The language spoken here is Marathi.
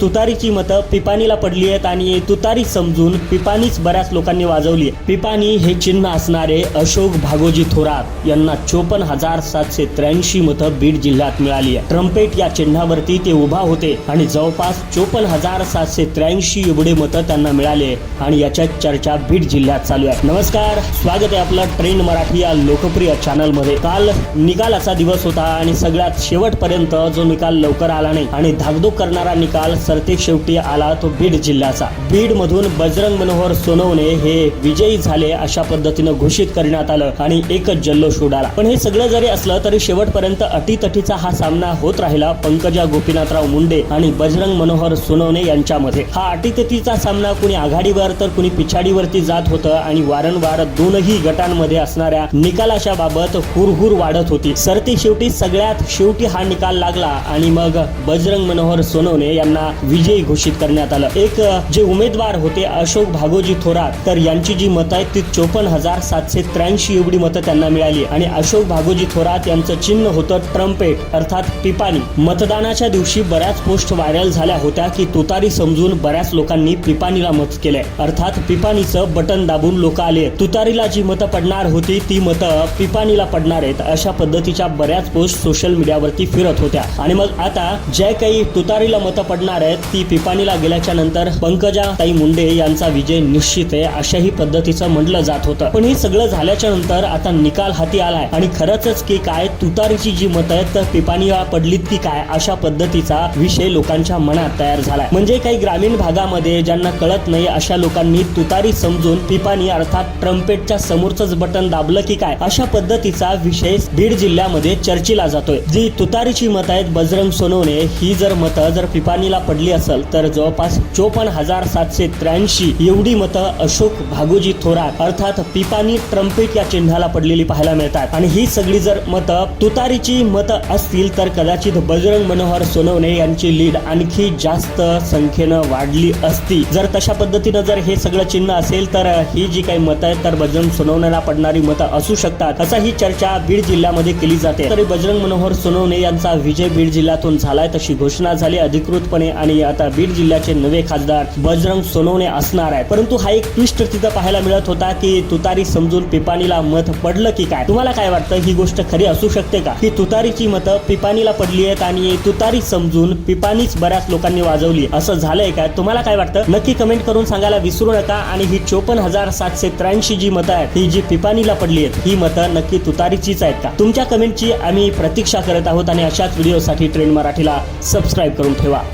तुतारीची मतं पिपाणीला पडली आहेत आणि तुतारी समजून पिपाणीच बऱ्याच लोकांनी वाजवली आहे पिपाणी हे चिन्ह असणारे अशोक भागोजी थोरात यांना चोपन्न हजार सातशे त्र्याऐंशी मतं बीड जिल्ह्यात मिळाली आहे ट्रम्पेट या चिन्हावरती ते उभा होते आणि जवळपास चोपन्न हजार सातशे त्र्याऐंशी एवढे मतं त्यांना मिळाले आणि याच्या चर्चा बीड जिल्ह्यात चालू आहे. नमस्कार स्वागत आहे आपलं ट्रेंड मराठी या लोकप्रिय चॅनलमध्ये. काल निकालाचा दिवस होता आणि सगळ्यात शेवटपर्यंत जो निकाल लवकर आला नाही आणि धाकधूक करणारा निकाल सरते शेवटी आला तो बीड जिल्ह्याचा. बीडमधून बजरंग मनोहर सोनवणे हे विजयी झाले अशा पद्धतीनं घोषित करण्यात आलं आणि एकच जल्लोष उडाला. पण हे सगळं जरी असलं तरी शेवटपर्यंत अटीतटीचा हा सामना होत राहिला पंकजा गोपीनाथराव मुंडे आणि बजरंग मनोहर सोनवणे यांच्यामध्ये. हा अटीतटीचा सामना कुणी आघाडीवर तर कुणी पिछाडीवरती जात होतं आणि वारंवार दोनही गटांमध्ये असणाऱ्या निकालाच्या बाबत हुरहुर वाढत होती. सरती शेवटी सगळ्यात शेवटी हा निकाल लागला आणि मग बजरंग मनोहर सोनवणे यांना विजयी घोषित करण्यात आलं. एक जे उमेदवार होते अशोक भागोजी थोरात तर यांची जी मतं आहेत ती चोपन्न हजार सातशे त्र्याऐंशी एवढी मतं त्यांना मिळाली. आणि अशोक भागोजी थोरात यांचं चिन्ह होतं ट्रम्पेट अर्थात पिपाणी. मतदानाच्या दिवशी बऱ्याच पोस्ट व्हायरल झाल्या होत्या की तुतारी समजून बऱ्याच लोकांनी पिपाणीला मत केलंय. अर्थात पिपाणीचं बटन दाबून लोक आले तुतारीला जी मतं पडणार होती ती मतं पिपाणीला पडणार आहेत अशा पद्धतीच्या बऱ्याच पोस्ट सोशल मीडियावरती फिरत होत्या. आणि मग आता ज्या काही तुतारीला मतं पडणार आहेत. ती पिपाणीला गेल्याच्यानंतर पंकजा ताई मुंडे यांचा विजय निश्चित आहे अशाही पद्धतीचं म्हटलं जात होतं. पण हे सगळं झाल्याच्यानंतर आता निकाल हाती आलाय. आणि खरंच की काय तुतारीची जी मतं आहेत तर पिपाणी पडलीत की काय अशा पद्धतीचा विषय लोकांच्या मनात तयार झालाय. म्हणजे काही ग्रामीण भागामध्ये ज्यांना कळत नाही अशा लोकांनी तुतारी समजून पिपाणी अर्थात ट्रम्पेटच्या समोरच बटन दाबलं की काय अशा पद्धतीचा विषय बीड जिल्ह्यामध्ये चर्चेला जातोय. जी तुतारीची मत आहेत बजरंग सोनवणे ही जर मतं जर पिपाणीला पडली असेल तर जवळपास चोपन्न हजार सातशे त्र्याऐंशी एवढी मतं अशोक भागोजी थोरात अर्थात पिपानी ट्रम्पेट या चिन्हाला पडलेली पाहायला मिळतात. आणि ही सगळी जर मतं तुतारीची मतं असतील तर कदाचित बजरंग मनोहर सोनवणे यांची लीड आणखी जास्त संख्येनं वाढली असती. जर तशा पद्धतीनं जर हे सगळं चिन्ह असेल तर ही जी काही मतं आहेत तर बजरंग सोनवण्याला पडणारी मतं असू शकतात. असा ही चर्चा बीड जिल्ह्यामध्ये केली जाते. तरी बजरंग मनोहर सोनवणे यांचा विजय बीड जिल्ह्यातून झालाय तशी घोषणा झाली. अधिकृतपणे आणि आता बीड जिल्ह्याचे नवे खासदार बजरंग सोनवणे असणार आहे. परंतु हा एक ट्विस्ट तिथं पाहायला मिळत होता की तुतारी समजून पिपाणीला मत पडलं की काय? तुम्हाला काय वाटतं? ही गोष्ट खरी असू शकते का? ही तुतारीची मतं पिपाणीला पडली आहेत आणि तुतारी समजून पिपाणीच बऱ्याच लोकांनी वाजवली? असं झालंय काय तुम्हाला काय वाटतं? नक्की कमेंट करून सांगायला विसरू नका आणि ही चोपन्न हजार सातशे त्र्याऐंशी जी मतं आहेत ही जी पिपाणीला पडली आहेत ही मतं नक्की तुतारीचीच आहेत का? तुमच्या कमेंटची आम्ही प्रतीक्षा करत आहोत आणि अशाच व्हिडिओसाठी ट्रेंड मराठीला सबस्क्राईब करून ठेवा.